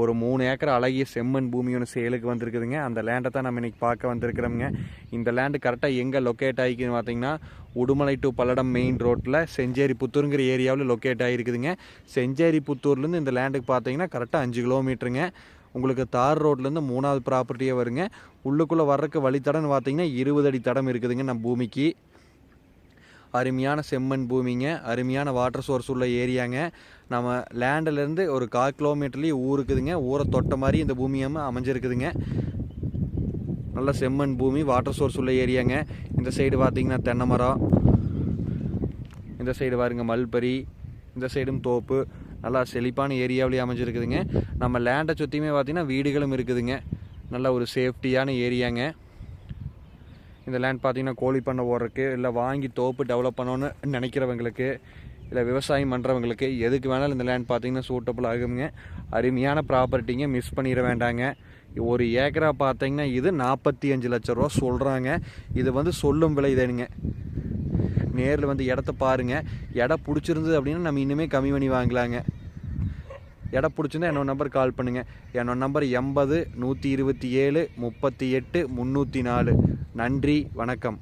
ஒரு மூணு ஏக்கர் அழகிய செம்மண் பூமி ஒன்று சேலுக்கு வந்திருக்குதுங்க. அந்த லேண்டை தான் நம்ம இன்னைக்கு பார்க்க வந்திருக்கிறோம்ங்க. இந்த லேண்டு கரெக்டாக எங்கே லொக்கேட் ஆகிக்குன்னு பார்த்தீங்கன்னா உடுமலை டு பல்லடம் மெயின் ரோட்டில் செஞ்சேரி புத்தூருங்கிற ஏரியாவில் லொக்கேட் ஆகிருக்குதுங்க. செஞ்சேரி புத்தூர்லேருந்து இந்த லேண்டுக்கு பார்த்தீங்கன்னா கரெக்டாக அஞ்சு கிலோமீட்டருங்க உங்களுக்கு தார் ரோட்லேருந்து மூணாவது ப்ராப்பர்ட்டியே வருங்க. உள்ளுக்குள்ளே வர்றதுக்கு வழித்தடம்னு பார்த்தீங்கன்னா இருபது அடி தடம் இருக்குதுங்க நம்ம பூமிக்கு. அருமையான செம்மண் பூமிங்க. அருமையான வாட்டர் சோர்ஸ் உள்ள ஏரியாங்க. நம்ம லேண்டிலேருந்து ஒரு கால் கிலோமீட்டர்லேயே ஊர் இருக்குதுங்க ஊரை தொட்ட மாதிரி இந்த பூமியம் அமைஞ்சிருக்குதுங்க. நல்ல செம்மண் பூமி வாட்டர் சோர்ஸ் உள்ள ஏரியாங்க. இந்த சைடு பார்த்தீங்கன்னா தென்னை மரம். இந்த சைடு பாருங்க மல்பரி. இந்த சைடும் தோப்பு. நல்லா செழிப்பான ஏரியாவிலேயே அமைஞ்சிருக்குதுங்க. நம்ம லேண்டை சுற்றியுமே பார்த்தீங்கன்னா வீடுகளும் இருக்குதுங்க. நல்ல ஒரு சேஃப்டியான ஏரியாங்க. இந்த லேண்ட் பார்த்தீங்கன்னா கோழி பண்ண ஓடுறதுக்கு இல்லை வாங்கி தோப்பு டெவலப் பண்ணணும்னு நினைக்கிறவங்களுக்கு இல்லை விவசாயம் பண்ணுறவங்களுக்கு எதுக்கு வேணாலும் இந்த லேண்ட் பார்த்தீங்கன்னா சூட்டபுள் ஆகுங்க. அருமையான ப்ராப்பர்ட்டிங்க மிஸ் பண்ணிட வேண்டாங்க. ஒரு ஏக்கரா பார்த்தீங்கன்னா இது நாற்பத்தி அஞ்சு லட்ச ரூபா சொல்கிறாங்க இது வந்து சொல்லும் விலை தானுங்க. நேரில் வந்து இடத்த பாருங்கள் இடம் பிடிச்சிருந்தது அப்படின்னா நம்ம இன்னுமே கம்மி பண்ணி வாங்கலாங்க. இடம் பிடிச்சிருந்தா என்னோட நம்பர் கால் பண்ணுங்கள் என்னோட நம்பர் எண்பது நூற்றி இருபத்தி ஏழு முப்பத்தி எட்டு முந்நூற்றி நாலு. நன்றி வணக்கம்.